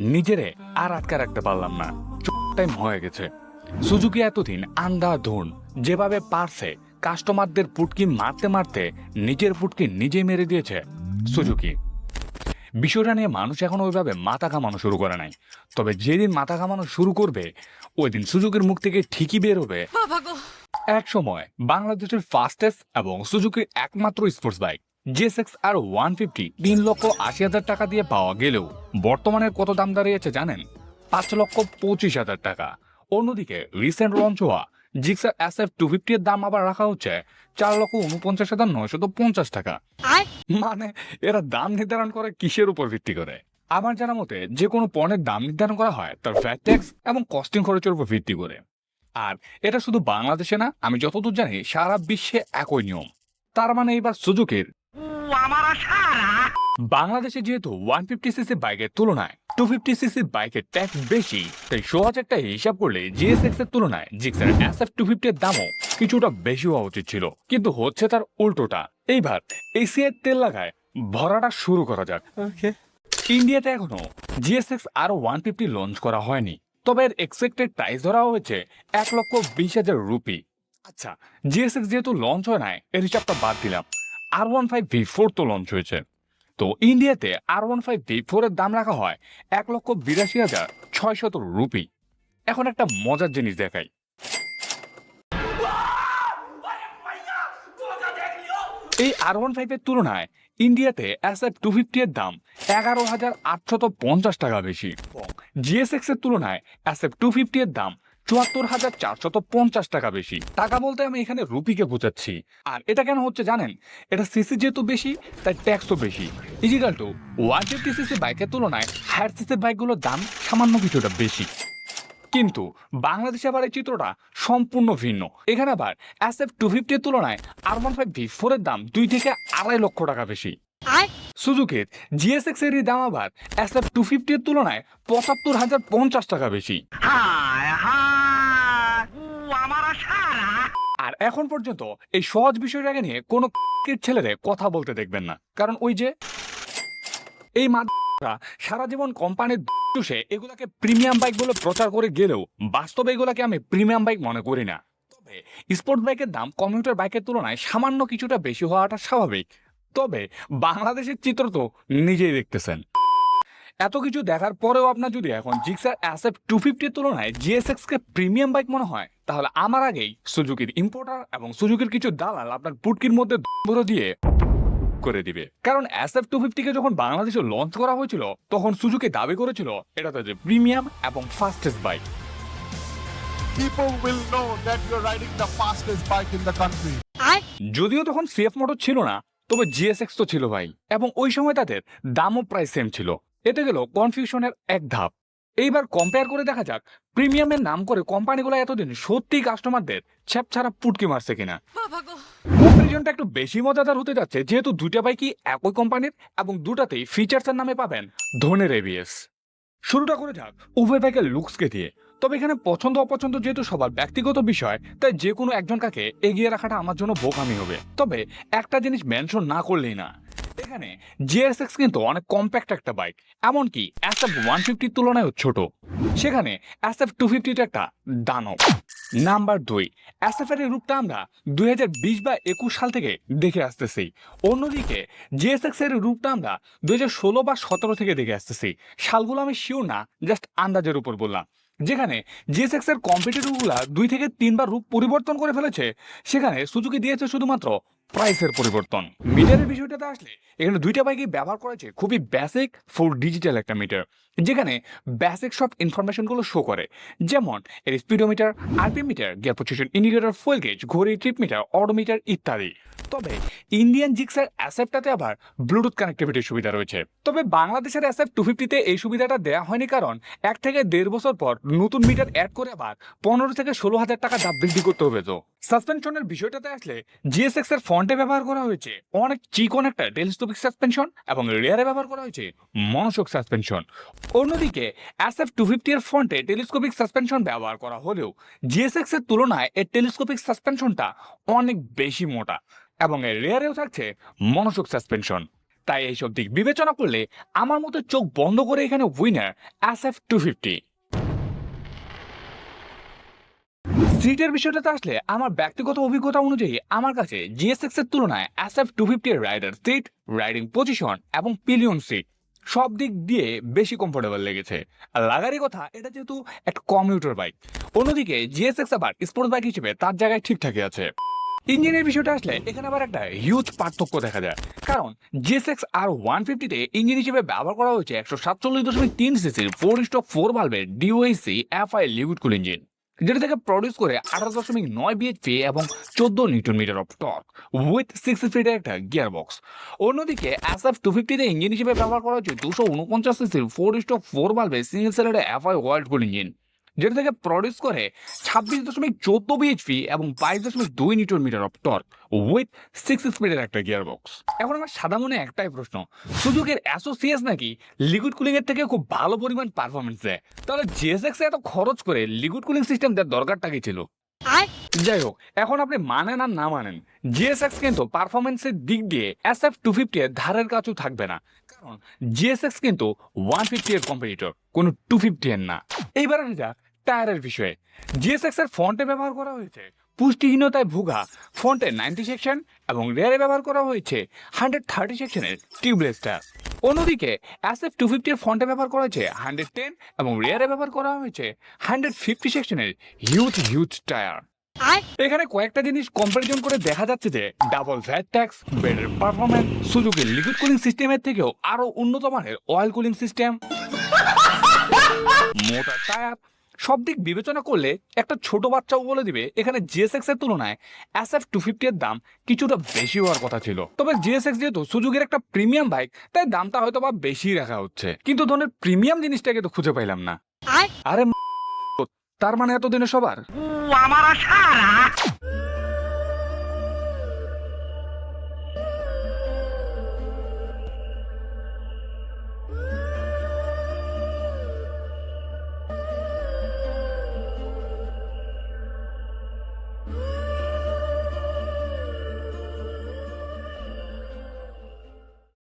নিজেরে আর আটকা রাখতে পারলাম না। টাইম হয়ে গেছে। সুজুকি এতদিন আন্ধাধুন যেভাবে পারছে কাস্টমারদের পুটকি মারতে মারতে নিজের পুটকি নিজেই মেরে দিয়েছে সুজুকি। বিষয়টা নিয়ে মানুষ এখন ওইভাবে মাথা ঘামানো শুরু করে নাই। তবে যেদিন মাথা ঘামানো শুরু করবে ওই দিন সুজুকির মুখ থেকে ঠিকই বেরোবে এক সময় বাংলাদেশের ফাস্টেস্ট এবং সুজুকির একমাত্র sports bike GSX R one fifty তিন লক্ষ আশি হাজার টাকা দিয়ে পাওয়া গেলেও বর্তমানে কত দাম দাঁড়িয়েছে জানেন? পাঁচ লক্ষ পঁচিশ হাজার টাকা। অন্যদিকে রিসেন্ট লঞ্চ হওয়া Gixxer S F two fifty এর দাম আবার রাখা হচ্ছে চার লক্ষ উনপঞ্চাশ হাজার নয়শত পঞ্চাশ টাকা। মানে এরা দাম নির্ধারণ করে কিসের উপর ভিত্তি করে? আমার জানা মতে যে কোনো পণ্যের দাম নির্ধারণ করা হয় তার ফ্যাট ট্যাক্স এবং কস্টিং খরচের উপর ভিত্তি করে। আর এটা শুধু বাংলাদেশে না আমি যতদূর জানি সারা বিশ্বে একই নিয়ম। তার মানে এবার সুজুকির বাংলাদেশে যেহেতু ওয়ান ফিফটি সিসি বাইকের তুলনায় টু ফিফটি সিসি বাইকের ট্যাক্স বেশি তাই সহজ একটা হিসাব করলে জিএসএক্স এর তুলনায় Gixxer S F two fifty এর দামও কিছুটা বেশি হওয়া উচিত ছিল। কিন্তু হচ্ছে তার উল্টোটা। এইবার এসিআই তেল লাগায় ভরাটা শুরু করা যাক। ইন্ডিয়াতে এখনও GSX R one fifty launch করা হয়নি। তবে এর এক্সপেক্টেড প্রাইস ধরা হয়েছে এক লক্ষ বিশ হাজার রুপি। আচ্ছা জিএসএক্স যেহেতু লঞ্চ হয় নাই এর হিসাবটা বাদ দিলাম। R one five V four তো লঞ্চ হয়েছে। তো ইন্ডিয়াতে R one five V four এর দাম রাখা হয় এক লক্ষ বিরাশি হাজার ছয়শত রুপি। এখন একটা মজার জিনিস দেখাই। এই আর ওয়ান ফাইভের তুলনায় ইন্ডিয়াতে এস এফ টু ফিফটি এর দাম এগারো হাজার আটশত পঞ্চাশ টাকা বেশি। জিএসএক্স এর তুলনায় এস এফ টু ফিফটি এর দাম চুয়াত্তর হাজার চারশত পঞ্চাশ টাকা বেশি। টাকা বলতে আমি এখানে রুপিকে বোঝাচ্ছি। আর এটা কেন হচ্ছে জানেন? এটা সিসি যেহেতু বেশি তাই ট্যাক্সও বেশি। ইজিক্যাল টু ওয়ান ফিফটি সিসি বাইকের তুলনায় হায়ার সিসির বাইকগুলোর দাম সামান্য কিছুটা বেশি। কিন্তু বাংলাদেশে আবার এই চিত্রটা সম্পূর্ণ ভিন্ন। এখানে আবার এস এফ টু ফিফটির তুলনায় আর ওয়ান ফাইভ ভি ফোরের দাম দুই থেকে আড়াই লক্ষ টাকা বেশি। সুজুকির জিএসএক্স এর দাম আবার এস এফ টু ফিফটির তুলনায় পঁচাত্তর হাজার পঞ্চাশ টাকা বেশি। আর এখন পর্যন্ত এই সহজ বিষয়টাকে নিয়ে কোনো ছেলেদের কথা বলতে দেখবেন না। কারণ ওই যে এই মাদ্রা সারা জীবন কোম্পানির চুষে এগুলাকে প্রিমিয়াম বাইক বলে প্রচার করে গেলেও বাস্তবে এগুলাকে আমি প্রিমিয়াম বাইক মনে করি না। তবে স্পোর্ট বাইকের দাম কমিউটার বাইকের তুলনায় সামান্য কিছুটা বেশি হওয়াটা স্বাভাবিক। তবে বাংলাদেশের চিত্র তো নিজেই দেখতেছেন। এত কিছু দেখার পরেও আপনার যদি এখন জিক্সার অ্যাসেপ টু ফিফটির তুলনায় জিএসএক্স কে প্রিমিয়াম বাইক মনে হয় তাহলে আমার আগেই সুজুকির ইম্পোর্টার এবং সুজুকির কিছু দালাল আপনার পুটকির মধ্যে ভরে দিয়ে করে দিবে। কারণ এসএফ টু ফিফটিকে যখন বাংলাদেশে লঞ্চ করা হয়েছিল তখন সুজুকি দাবি করেছিল এটা তাদের প্রিমিয়াম এবং fastest bike people will know that you're riding the fastest bike in the country. যদিও তখন সিএফ মোটর ছিল না তবে জিএসএক্স তো ছিল ভাই। এবং ওই সময় তাদের দামও প্রায় সেম ছিল। এতে গেল কনফিউশনের এক ধাপ। এইবার কম্পেয়ার করে দেখা যাক। প্রিমিয়ামের নাম করে কোম্পানিগুলো এতদিন সত্যি কাস্টমারদের ছ্যাপ ছাড়া পুটকি মারছে কিনা। কম্পারিজনটা একটু বেশি মজাদার হতে যাচ্ছে যেহেতু দুইটা বাইকই একই কোম্পানির এবং দুটাতেই ফিচার্সের নামে পাবেন ধনের এবিএস শুরুটা করে যাক উভয় বাইকের লুকসকে দিয়ে। তবে এখানে পছন্দ অপছন্দ যেহেতু সবার ব্যক্তিগত বিষয় তাই যে কোনো একজন কাকে এগিয়ে রাখাটা আমার জন্য বোকামি হবে। তবে একটা জিনিস মেনশন না করলেই না। এখানে জিএসএক্স কিন্তু অনেক কম্প্যাক্ট একটা বাইক এমনকি এসএফ ওয়ান ফিফটির তুলনায়ও ছোট। সেখানে এসএফ টু ফিফটিটা একটা দানব। নাম্বার দুই এসএফএর রূপটা আমরা দুই হাজার বিশ বা একুশ সাল থেকে দেখে আসতেছি। অন্যদিকে জিএসএক্স এর রূপটা আমরা দুই হাজার ষোলো বা সতেরো থেকে দেখে আসতেছি। সালগুলো আমি শিওর না জাস্ট আন্দাজের উপর বললাম। যেখানে জিএসএক্স এর কম্পিটিটরগুলা দুই থেকে তিনবার রূপ পরিবর্তন করে ফেলেছে, সেখানে সুজুকি দিয়েছে শুধুমাত্র প্রাইসের পরিবর্তন। মিটারের বিষয়টাতে আসলে এখানে দুইটা বাইকই ব্যবহার করেছে খুবই বেসিক ফুল ডিজিটাল একটা মিটার যেখানে বেসিক সব ইনফরমেশনগুলো শো করে। যেমন এর speedometer RP meter gear position indicator fuel gauge ঘড়ি ট্রিপ মিটার অডোমিটার ইত্যাদি। তবে ইন্ডিয়ান জিক্সের অ্যাসেপটাতে আবার ব্লুটুথ কানেক্টিভিটির সুবিধা রয়েছে। তবে বাংলাদেশের অ্যাসেপ টু ফিফটিতে এই সুবিধাটা দেওয়া হয়নি কারণ এক থেকে দেড় বছর পর নতুন মিটার অ্যাড করে আবার পনেরো থেকে ষোলো হাজার টাকা দাম বৃদ্ধি করতে হবে তো। সাসপেনশনের বিষয়টাতে আসলে জিএসএক্স এর ফ্রন্টে ব্যবহার করা হয়েছে। অনেক চিকন একটা টেলিস্কোপিক সাসপেনশন এবং রেয়ারে ব্যবহার করা হয়েছে মনোশক সাসপেনশন অন্যদিকে এসএফ টু ফিফটি এর ফ্রন্টে টেলিস্কোপিক সাসপেনশন ব্যবহার করা হলেও জিএসএক্স এর তুলনায় এর টেলিস্কোপিক সাসপেনশনটা অনেক বেশি মোটা। এবং এর রেয়ারেও থাকছে মনোশক সাসপেনশন তাই এইসব দিক বিবেচনা করলে আমার মতো চোখ বন্ধ করে এখানে winner S F two fifty সিটের বিষয়টাতে আসলে আমার ব্যক্তিগত অভিজ্ঞতা অনুযায়ী আমার কাছে জিএসএক্স এর তুলনায় S F two fifty rider seat riding position এবং পিলিয়ন সিট সব দিক দিয়ে বেশি কমফোর্টেবল লেগেছে। আর লাগারই কথা, এটা যেহেতু একটা কমিউটার বাইক অন্যদিকে জিএসএক্স আবার স্পোর্টস বাইক হিসেবে তার জায়গায় ঠিকঠাকই আছে। ইঞ্জিনের বিষয়টা আসলে এখানে আবার একটা হিউজ পার্থক্য দেখা যায়। কারণ জিএসএক্স আর ওয়ান ফিফটিতে ইঞ্জিন হিসেবে ব্যবহার করা হয়েছে একশো সাতচল্লিশ দশমিক তিন সিসির four stroke four ভালভের DOHC FI liquid cool engine যেটা থেকে প্রডিউস করে আঠারো দশমিক নয় বিএইচপি এবং চোদ্দ newton meter of torque with six স্পিডের একটা গিয়ার বক্স অন্যদিকে এস এফ টু ফিফটিতে ইঞ্জিন হিসেবে ব্যবহার করা হচ্ছে দুশো উনপঞ্চাশ সিসির ফোর স্টক ফোর ভালভের সিঙ্গেল সেলের এফআই ওয়ার্ল্ড কুল ইঞ্জিন যেটা থেকে প্রডিউস করে ছাব্বিশ দশমিক চোদ্দ বিএইচপি এবং বাইশ দশমিক দুই newton meter of torque with six স্পিডের একটা গিয়ার বক্স এখন আমার সাদা মনে একটাই প্রশ্ন সুযোগের অ্যাসোসিয়েস নাকি লিকুইড কুলিং এর থেকে খুব ভালো পরিমাণ পারফরমেন্স দেয়? তাহলে জিএসএক্স এত খরচ করে লিকুইড কুলিং সিস্টেম দেওয়ার দরকারটা কি ছিল? যাই হোক এখন আপনি মানেন আর না মানেন জিএসএক্স কিন্তু পারফরমেন্সের দিক দিয়ে এস এফ টু ফিফটি এর ধারের কাছেও থাকবে না। কারণ জিএসএক্স কিন্তু ওয়ান ফিফটি এর কম্পিটিটর কোনো টু ফিফটি এর না। এইবার আসা যাক টায়ারের বিষয়ে। জিএসএক্স এর ফ্রন্টে ব্যবহার করা হয়েছে পুষ্টিহীনতায় ভুগা ফন্টে নাইনটি সেকশন এবং রেয়ারে ব্যবহার করা হয়েছে হান্ড্রেড থার্টি সেকশনের টিউবলেস টায়ার অন্যদিকে এস এফ টু ফিফটির ফ্রন্টে ব্যবহার করা হয়েছে হান্ড্রেড টেন এবং রেয়ারে ব্যবহার করা হয়েছে হান্ড্রেড ফিফটি সেকশনের হিউজ হিউজ টায়ার। এখানে কয়েকটা জিনিস কম্পারিজন করে দেখা যাচ্ছে যে double vat tax better performance সুযোগের লিকুইড কুলিং সিস্টেমের থেকেও আরও উন্নত মানের অয়েল কুলিং সিস্টেম মোটা টায়ার সব দিক বিবেচনা করলে একটা ছোট বাচ্চাও বলে দিবে এখানে জিএসএক্স এর তুলনায় এস এফ টু ফিফটি এর দাম কিছুটা বেশি হওয়ার কথা ছিল। তবে জিএসএক্স যেহেতু সুযোগের একটা প্রিমিয়াম বাইক তাই দামটা হয়তো বা বেশি রাখা হচ্ছে। কিন্তু ধরনের প্রিমিয়াম জিনিসটাকে তো খুঁজে পাইলাম না। আরে তার মানে এতদিনে সবার?